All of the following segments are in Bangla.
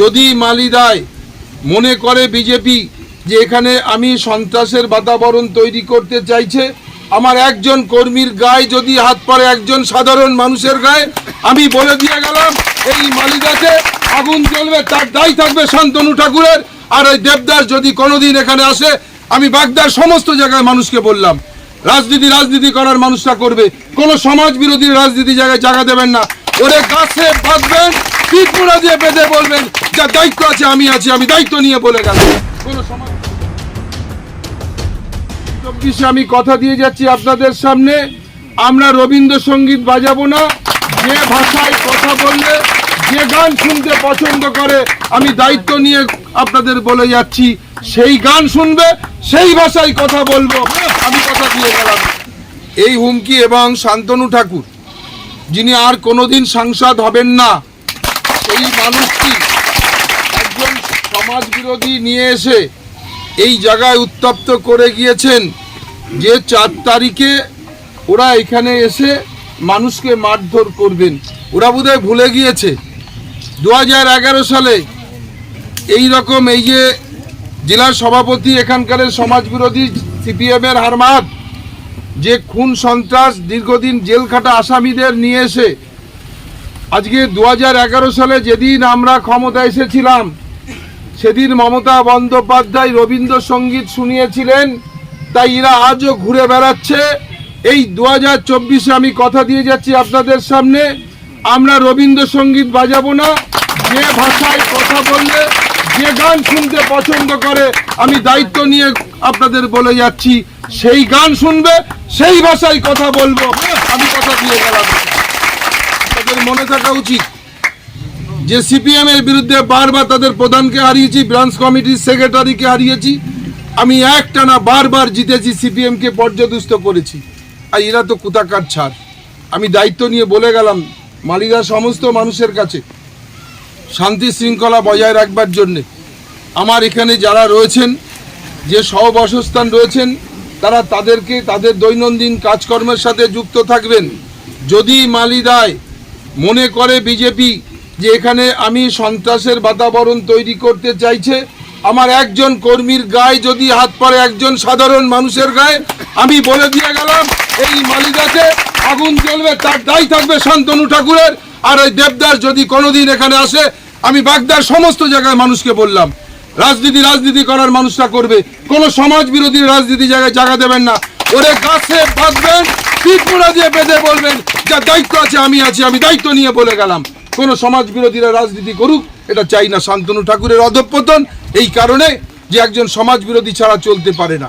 যদি মালিদায় মনে করে বিজেপি যে এখানে আমি সন্ত্রাসের বাতাবরণ তৈরি করতে চাইছে, আমার একজন কর্মীর গায়ে যদি হাত পড়ে একজন সাধারণ মানুষের গায়ে, আমি বলে দিয়ে গেলাম, এই মালিদাতে আগুন জ্বলবে, তার দায় থাকবে শান্তনু ঠাকুরের, আর ওই দেবদাস যদি কোনোদিন এখানে আসে, আমি বাগদার সমস্ত জায়গায় মানুষকে বললাম, রাজনীতি রাজনীতি করার মানুষরা করবে, কোনো সমাজ বিরোধী রাজনীতি জায়গায় জায়গা দেবেন না। ওরে গাছে বাঁধবেন পিঠমুড়া দিয়ে বেঁধে বলবেন, যা দায়িত্ব আছে, আমি আছি, আমি দায়িত্ব নিয়ে বলে সমাজ চব্বিশে আমি কথা দিয়ে যাচ্ছি আপনাদের সামনে। আমরা রবীন্দ্রসঙ্গীত বাজাবো না। যে ভাষায় কথা বললে, যে গান শুনতে পছন্দ করে, আমি দায়িত্ব নিয়ে আপনাদের বলে যাচ্ছি, সেই গান শুনবে, সেই ভাষায় কথা বলব। আমি কথা দিয়ে গেলাম। এই হুমকি এবং শান্তনু ঠাকুর, যিনি আর কোনোদিন সাংসদ হবেন না। সেই মানুষটি একজন সমাজ বিরোধী নিয়ে এসে এই জায়গায় উত্তপ্ত করে গিয়েছেন যে চার তারিখে ওরা এখানে এসে মানুষকে মারধর করবেন। ওরা বোধহয় ভুলে গিয়েছে। দু হাজার এগারো সালে এই রকম এই যে জেলার সভাপতি এখানকার সমাজ বিরোধী সিপিএমের হারমাত যে খুন সন্ত্রাস, দীর্ঘদিন জেল খাটা আসামিদের নিয়ে এসে আজকে দু হাজার এগারো সালে যেদিন আমরা ক্ষমতা এসেছিলাম, সেদিন মমতা বন্দ্যোপাধ্যায় রবীন্দ্রসঙ্গীত শুনিয়েছিলেন, তাই এরা আজও ঘুরে বেড়াচ্ছে। এই দু হাজার আমি কথা দিয়ে যাচ্ছি আপনাদের সামনে। আমরা রবীন্দ্রসঙ্গীত বাজাবো না, যে ভাষায় কথা বললে, যে গান শুনতে পছন্দ করে, আমি দায়িত্ব নিয়ে আপনাদের বলে যাচ্ছি, সেই গান শুনবে, সেই ভাষায় কথা বলব। আমি কথা দিয়ে গেলাম। আপনাদের মনে থাকা উচিত যে সিপিএম এর বিরুদ্ধে বারবার তাদের প্রধানকে হারিয়েছি, ব্রাঞ্চ কমিটির সেক্রেটারিকে হারিয়েছি। আমি একটানা বারবার জিতেছি সিপিএম কে পর্যদুস্ত করেছি। আর এরা তো কুতাকার ছাড়। আমি দায়িত্ব নিয়ে বলে গেলাম মালিদা সমস্ত মানুষের কাছে শান্তি শৃঙ্খলা বজায় রাখবার জন্যে। আমার এখানে যারা রয়েছেন, যে সহবাসস্থান রয়েছেন, তারা তাদেরকে, তাদের দৈনন্দিন কাজকর্মের সাথে যুক্ত থাকবেন। যদি মালিদায় মনে করে বিজেপি যে এখানে আমি সন্ত্রাসের বাতাবরণ তৈরি করতে চাইছে। আমার একজন কর্মীর গায়ে যদি হাত পড়ে একজন সাধারণ মানুষের গায়ে, আমি বলে দিয়ে গেলাম, এই মালিদাতে আগুন জ্বলবে, তার দায় থাকবে শান্তনু ঠাকুরের। আর ওই দেবদাস যদি কোনোদিন এখানে আসে, আমি বাগদার সমস্ত জায়গায় মানুষকে বললাম, রাজনীতি রাজনীতি করার মানুষরা করবে। কোনো সমাজ বিরোধী রাজনীতি জায়গায় জায়গা দেবেন না। ওরে গাছে বাঁধবেন পিঠমুড়া দিয়ে বেঁধে বলবেন, যা দায়িত্ব আছে, আমি আছি, আমি দায়িত্ব নিয়ে বলে গেলাম। কোনো সমাজ বিরোধীরা রাজনীতি করুক, এটা চাই না শান্তনু ঠাকুরের অধঃপতন। এই কারণে যে একজন সমাজ বিরোধী ছাড়া চলতে পারে না।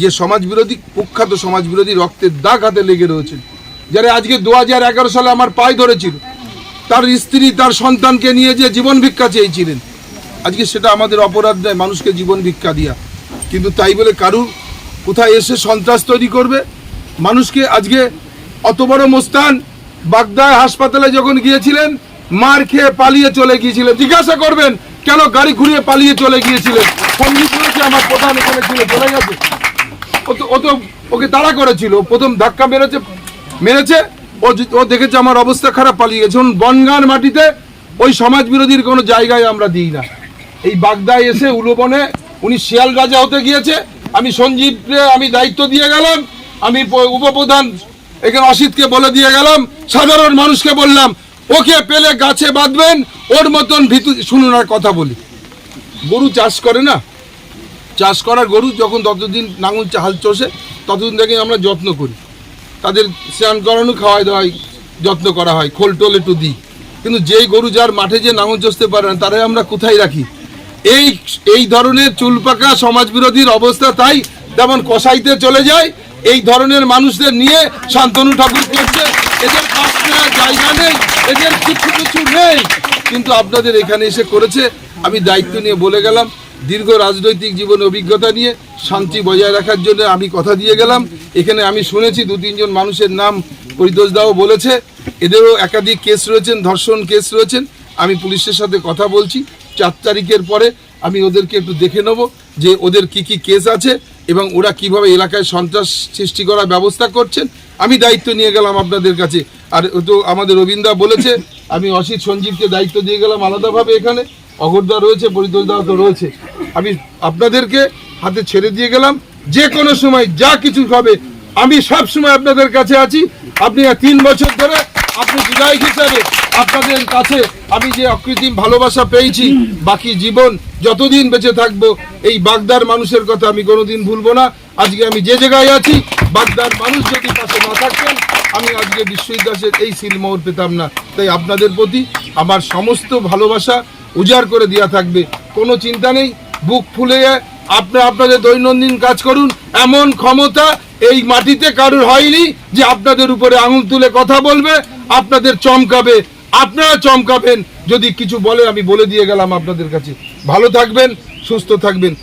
যে সমাজ বিরোধী কুখ্যাত সমাজ বিরোধী রক্তের দাগ হাতে লেগে রয়েছে। যারা আজকে দু হাজার এগারো সালে আমার পায়ে ধরেছিল, তার স্ত্রী, তার সন্তানকে নিয়ে যে জীবন ভিক্ষা চেয়েছিলেন, আজকে সেটা আমাদের অপরাধ নয়, মানুষকে জীবন ভিক্ষা দিয়া। কিন্তু তাই বলে কারুর কোথায় এসে সন্ত্রাস তৈরি করবে? মানুষকে আজকে অত বড় মোস্তান বাগদায় হাসপাতালে যখন গিয়েছিলেন, মার খেয়ে পালিয়ে চলে গিয়েছিলেন। জিজ্ঞাসা করবেন, কেন গাড়ি ঘুরিয়ে পালিয়ে চলে গিয়েছিলেন? আমার প্রধান এখানে ছিল, চলে গেছে। ও তো ওকে তাড়া করেছিল। প্রথম ধাক্কা মেরেছে মেরেছে। ও ও দেখেছে আমার অবস্থা খারাপ, পালিয়ে গেছে। বনগান মাটিতে ওই সমাজ বিরোধীর কোনো জায়গায় আমরা দিই না। এই বাগদায় এসে উলুবনে উনি শিয়াল রাজা হতে গিয়েছে। আমি সঞ্জীবকে আমি দায়িত্ব দিয়ে গেলাম, আমি উপপ্রধান এখানে অসিতকে বলে দিয়ে গেলাম, সাধারণ মানুষকে বললাম, ওকে পেলে গাছে বাঁধবেন, ওর মতন ভিতু শুনুন আর কথা বলি। গরু চাষ করে না? চাষ করা গরু যখন ততদিন নাঙল হাল চষে, ততদিন থেকে আমরা যত্ন করি। তাদের স্নান করানো, খাওয়াই দাওয়াই যত্ন করা হয় খোল টোল একটু দিই। কিন্তু যেই গরু যার মাঠে যে নাঙল চষতে পারে না তারাই আমরা কোথায় রাখি? এই এই ধরনের চুলপাকা সমাজ বিরোধীর অবস্থা তাই যেমন কসাইতে চলে যায়, এই ধরনের মানুষদের নিয়ে শান্তনু ঠাকুর করছে। এদের করার জায়গা নেই, এদের কিছু কিছু নেই। কিন্তু আপনাদের এখানে এসে করেছে, আমি দায়িত্ব নিয়ে বলে গেলাম, দীর্ঘ রাজনৈতিক জীবন অভিজ্ঞতা নিয়ে শান্তি বজায় রাখার জন্য আমি কথা দিয়ে গেলাম। এখানে আমি শুনেছি দু তিনজন মানুষের নাম পরিতোষ দাও বলেছে, এদেরও একাধিক কেস রয়েছেন, ধর্ষণ কেস রয়েছেন, আমি পুলিশের সাথে কথা বলছি। চার তারিখের পরে আমি ওদেরকে একটু দেখে নেব যে ওদের কি কি কেস আছে এবং ওরা কীভাবে এলাকায় সন্ত্রাস সৃষ্টি করার ব্যবস্থা করছেন। আমি দায়িত্ব নিয়ে গেলাম আপনাদের কাছে। আর তো আমাদের রবীন্দ্রা বলেছে, আমি অসিত সঞ্জীবকে দায়িত্ব দিয়ে গেলাম আলাদাভাবে এখানে। অগরদা রয়েছে পরিতোষদা তো রয়েছে। আমি আপনাদেরকে হাতে ছেড়ে দিয়ে গেলাম। যে কোনো সময় যা কিছু হবে, আমি সব সময় আপনাদের কাছে আছি। আপনি তিন বছর ধরে আপনি বিধায়ক হিসাবে আপনাদের কাছে আমি যে অকৃত্রিম ভালোবাসা পেয়েছি, বাকি জীবন যতদিন বেঁচে থাকব, এই বাগদার মানুষের কথা আমি কোনোদিন ভুলবো না। আজকে আমি যে জায়গায় আছি, বাগদার মানুষ যদি পাশে না থাকতেন, আমি আজকে বিশ্বজিৎ দাসের এই সিলমোহর পেতাম না। তাই আপনাদের প্রতি আমার সমস্ত ভালোবাসা উজাড় করে দেওয়া থাকবে। কোনো চিন্তা নেই, বুক ফুলে আপনারা আপনাদের দৈনন্দিন কাজ করুন। এমন ক্ষমতা এই মাটিতে কারোর হয়নি যে আপনাদের উপরে আঙুল তুলে কথা বলবে, আপনাদের চমকাবে। আপনারা চমকাবেন। যদি কিছু বলে, আমি বলে দিয়ে গেলাম আপনাদের কাছে। ভালো থাকবেন, সুস্থ থাকবেন।